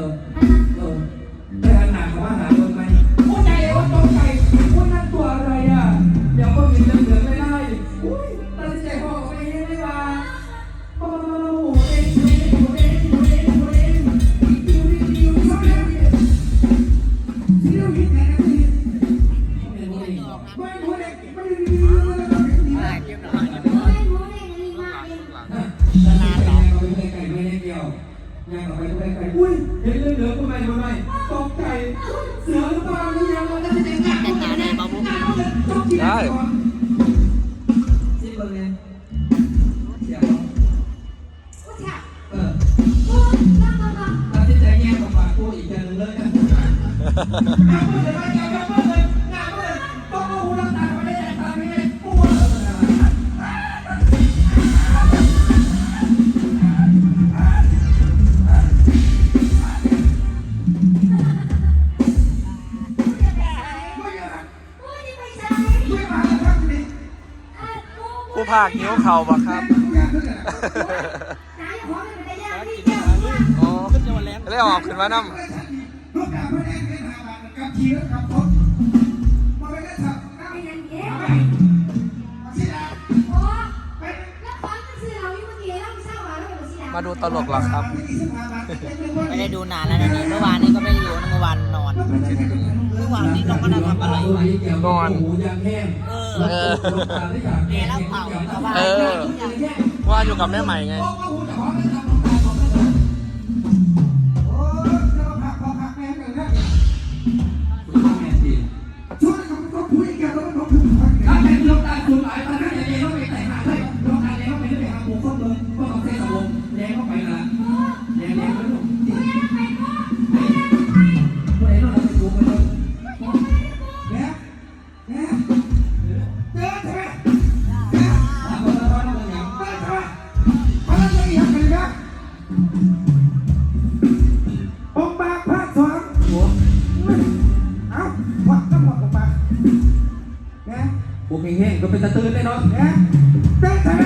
อ เห็นเรื่องเหลือทำไมทำไมตกใจเสือหรือเปล่านี่ยังมันจะเป็นงานแต่งงานได้บ้างบุ๊ได้ที่เบอร์เนี่ยเสียเออตัดสินใจแยกกับปากกูอีกอย่างนึงเลยนะ ภาคนิ้วเข่าบ่ครับอ๋อเลยออกขึ้นมานํลู มาดูตลกเหรอครับ ไม่ได้ดูนานแล้วนะนี่เมื่อวานนี้ก็ไม่ได้ดูนะเมื่อวานนอน เมื่อวานนี้น้องก็นั่งทำอะไรวะนอนหูยางแห้งเออเออแกรับเผาชาวบ้านเออ ว่าอยู่กับแม่ใหม่ไงโพวกแห้งก็เป็นตะตื่นเลยเนาะเนี่ยเจอใช่ไหม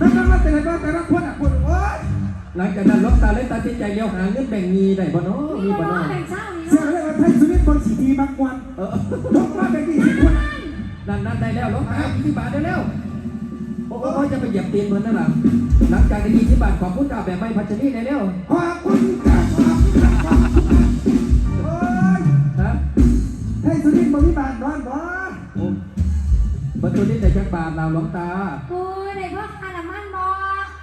นั่นนั่นมาแต่ละแต่ละคนอะคนโอ้ยหลังจากนั้นล็อกตาเลยตัดสินใจเลี้ยวหาเงินแบ่งมีได้บ่เนาะมีบ่เนาะเชื่อเลยว่าไทยสุรินทบนสีดีบางวันเออลงมาเป็นยี่สิบคนนั่นนั่นได้แล้วลงหายี่บาทได้แล้วโอ้โอ้จะไปเหยียบเตีนเหมือนนั่นหรอหลังจากได้ยี่สิบบาทของผู้จ่าแบบไม่พัชรีได้แล้วขอบคุณครัาทเราหลวงตา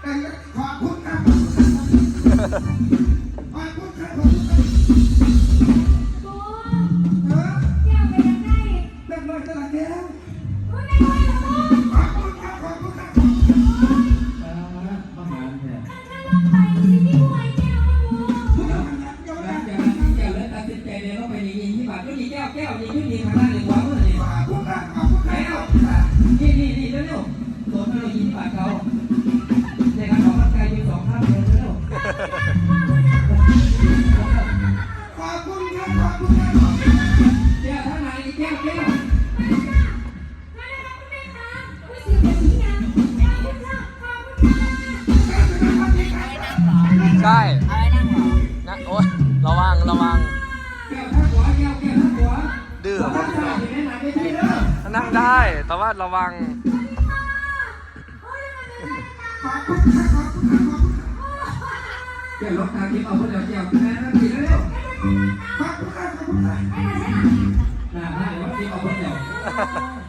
แต่ขอบคุณครับขอบคุณครับขอบ วังระวังแกว่าแกว่านหัวดื้อดนั่งได้ แต่ว่าระวังขอบคุณครับขอบคุณครับขอบคุณครับแก้วกเอาคนเดียวแกแม่นั่นผิดแล้วขอบคุณครับขอบคุณครับน่าได้ว่เอาคนเดียว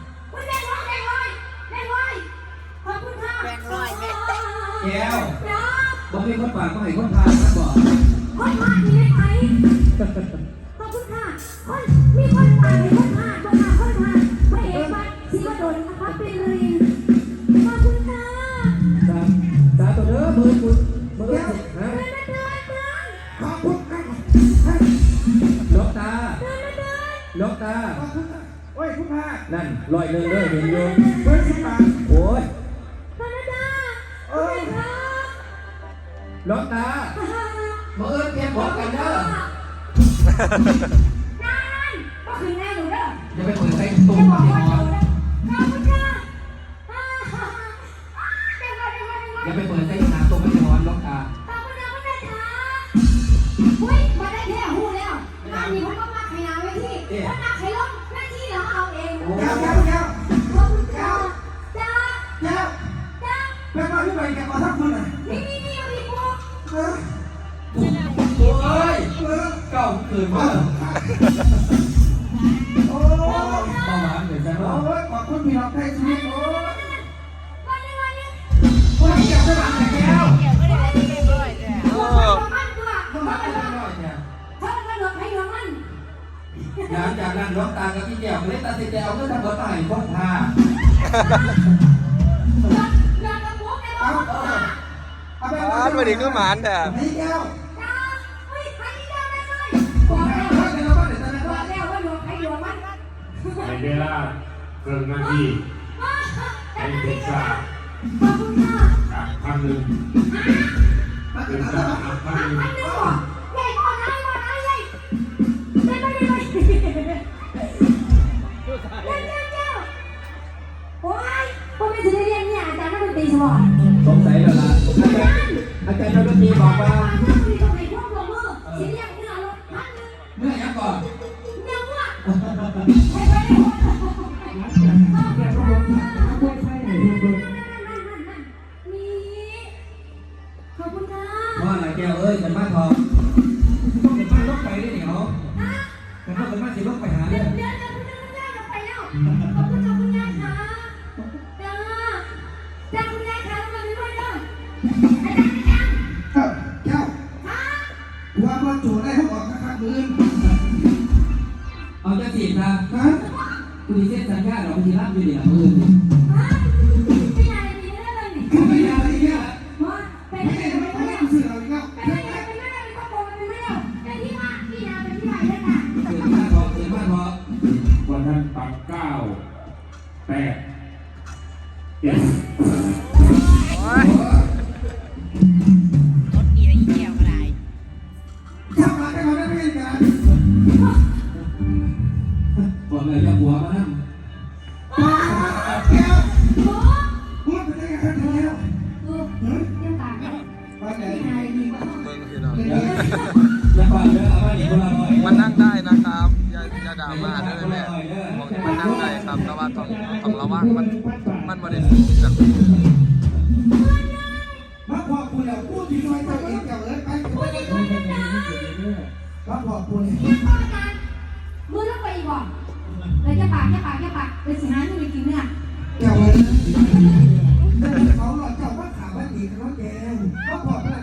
เดินล็อกตาขอบคุณครับโอ้ยคุณพานั่นลอยเรื่องเลยเห็นอยู่เบอร์สิบบาทโอ้ยเดินมาเดินขอบคุณค่ะล็อกตามือเตรียมบอกกันเด้อนั่นก็คือแน่หนูเด้ออย่าไปเปิดใส่ตุ้มจะบมาอกดีว่าาเกินมาโอ้เบาหวานเหมือนกันว่าโอ้ยขอบคุณพี่น้องไทยชีวิตโอ้ยวันนี้วันนี้คนเกี่ยวกับหลังแต่แก้วขอบคุณมันตัวขอบคุณมันเนี่ยเขาเป็นหลวงให้หลวงมันหลังจากนั้นหลวงตากับพี่แก้วเลยตัดสินใจเอาเงินทั้งหมดมาให้คนพาอยากกับพวกแกเอาบอกว่าเอาไปอ่านมาดิคือหมานแต่ให้แก้ว เวลาเกินนาทีให้พิซซ่าขอบคุณค่ะอะพันหนึ่งมาเกิถึงนแล้วสามอะพันหนึ่งอันนึงบอกใหญ่ก่อนนะก่อนนะใหญ่ไม่ไม่ไม่ไม่เจ้าเจ้าเจ้าโอ้ยผมไม่ถึงเรียนเนี่ยอาจารย์นักดนตรีสมองสงสัยแล้วล่ะอาจารย์อาจารย์นักดนตรีบอกว่าถ้าคุณตรงไหนพวกลงมือสิเรียกเนื้อรถพันนึงเมื่อยังก่อนเนื้อว่า กันต้องเป็นบ้านสิลกไปหาเดี๋เด้ยวอเดี๋ยวเดี๋ยวคุณย่าจะไปแล้วขอบคุณค่ะคุณย่าค่ะจ้าจ้าคุณย่าค่ะมาด้วยเด้ออาจารย์อาจารย์แก้วค่ะว่ามาโจทย์ได้เขาบอกนะครับมือเอาจะจีบครับนะคุณเซ็นสัญญาเราทีรับอยู่เดี๋ยวมือ แปดเจ็ดรถอีอะไรอีแก้วก็ได้ทำมาได้มาได้ไม่ได้กันก่อนเลยจะหัวมานั่งแก้วโอ้พูดไปได้กันแก้วเออยังต่างกันไปไหนที่นาดีมากเบิ่งพี่น้องจะฝากเด้อเอาไว้ดีคนละร้อย มันนั่งได้นะครับ อย่าอย่าด่ามาเด้อแม่บอกมันนั่งได้ครับแต่ว่าต้องต้องระวังมันมันบ่ ได้สูงจากมาพอคุณแล้วพูที่น้อยเจ้าเองเจ้าเอ้ยไปมาพอคุณเรียกพ่ออาจารย์มือต้องไปอีกบ่เลยจะปากจะปากจะปากเลยสิหาที่ไปกินเนี่ยแก้วเลยเขาหลอกเจ้าว่าขาว่าดีกันแล้วแกมาแล้วพูดที่น้อยเจ้าเองเขาบอกว่างเดียวข